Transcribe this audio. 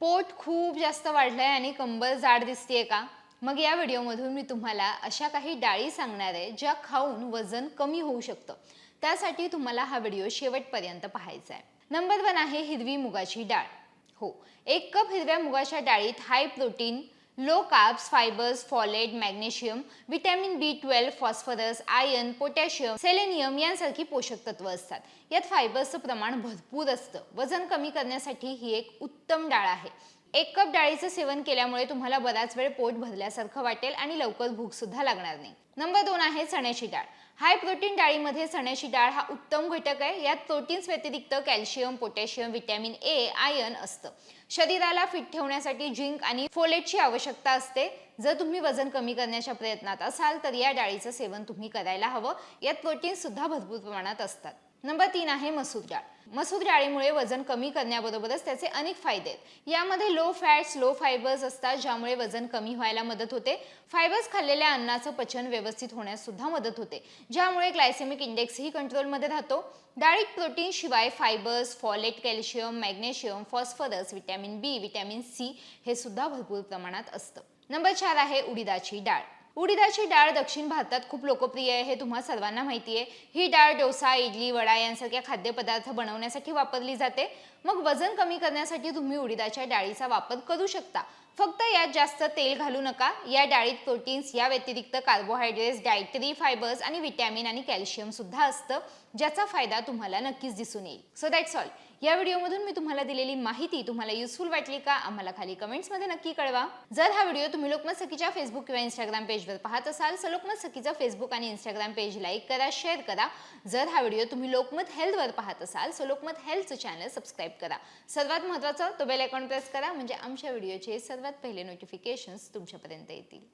पोट खूप जास्त वाढलंय आणि कंबर जाड दिसतेय का? मग या व्हिडिओमधून मी तुम्हाला अशा काही डाळी सांगणार आहे ज्या खाऊन वजन कमी होऊ शकतं. त्यासाठी तुम्हाला हा व्हिडिओ शेवटपर्यंत पाहायचा आहे नंबर वन आहे हिरवी मुगाची डाळ. हो एक कप हिरव्या मुगाच्या डाळीत high protein low carbs, fibres folate, magnesium vitamin B twelve phosphorus iron potassium selenium यांसारखी पोषक तत्व असतात. यात फायबर्सचं प्रमाण भरपूर असतं. वजन कमी करण्यासाठी ही एक उत्तम डाळ आहे. एक कप डाळीचं सेवन केल्यामुळे तुम्हाला बराच वेळ पोट भरल्यासारखं वाटेल आणि लवकर भूक सुद्धा लागणार नाही. नंबर दोन आहे चण्याची डाळ. हाय प्रोटीन डाळीमध्ये चण्याची डाळ हा उत्तम घटक आहे. यात प्रोटीन्स व्यतिरिक्त calcium potassium vitamin A iron असतं. शरीराला फिट ठेवण्यासाठी झिंक आणि फोलेटची आवश्यकता असते. जर तुम्ही वजन कमी करण्याच्या प्रयत्नात असाल तर या डाळीचं सेवन तुम्ही करायला हवं. यात प्रोटीन्स सुद्धा भरपूर प्रमाणात असतात. नंबर तीन आहे मसूर डाळ. मसूर डाळीमुळे वजन कमी करण्याबरोबरच त्याचे अनेक फायदे आहेत. यामध्ये लो फॅट्स लो फायबर्स असतात ज्यामुळे वजन कमी व्हायला मदत होते. फायबर्स खाल्लेल्या अन्नाचं पचन व्यवस्थित होण्यास सुद्धा मदत होते. ज्यामुळे ग्लायसेमिक इंडेक्सही कंट्रोलमध्ये राहतो. डाळीत प्रोटीन शिवाय fibres folate calcium magnesium phosphorus vitamin B vitamin C हे सुद्धा भरपूर प्रमाणात असतं. नंबर चार आहे उडीदाची डाळ. उडीदाची डाळ दक्षिण भारतात खूप लोकप्रिय आहे हे तुम्हा सर्वांना माहिती आहे. ही डाळ डोसा इडली वडा यांसारख्या खाद्यपदार्थ बनवण्यासाठी वापरली जाते. मग वजन कमी करण्यासाठी तुम्ही उडीदाच्या डाळीचा वापर करू शकता. फक्त यात जास्त तेल घालू नका. या डाळीत प्रोटीन्स या व्यतिरिक्त कार्बोहायड्रेट्स डायटरी फायबर्स आणि विटॅमिन आणि कॅल्शियम सुद्धा असतं ज्याचा फायदा तुम्हाला नक्कीच दिसून येईल. सो दॅट्स ऑल या व्हिडिओमधून मी तुम्हाला दिलेली माहिती तुम्हाला युजफुल वाटली का आम्हाला खाली कमेंट्समध्ये नक्की कळवा. जर हा व्हिडिओ तुम्ही लोकमत सखीच्या फेसबुक किंवा इंस्टाग्राम पेजवर पाहत असाल तर लोकमत सखीचं फेसबुक आणि इंस्टाग्राम पेज लाईक करा शेअर करा. जर हा व्हिडिओ तुम्ही लोकमत हेल्थवर पाहत असाल तर लोकमत हेल्थचं चॅनल सबस्क्राईब करा. सर्वात महत्त्वाचं तो बेल आयकॉन प्रेस करा म्हणजे आमच्या व्हिडिओचे सर्व सर्वात पहिले नोटिफिकेशन्स तुमच्यापर्यंत येतील.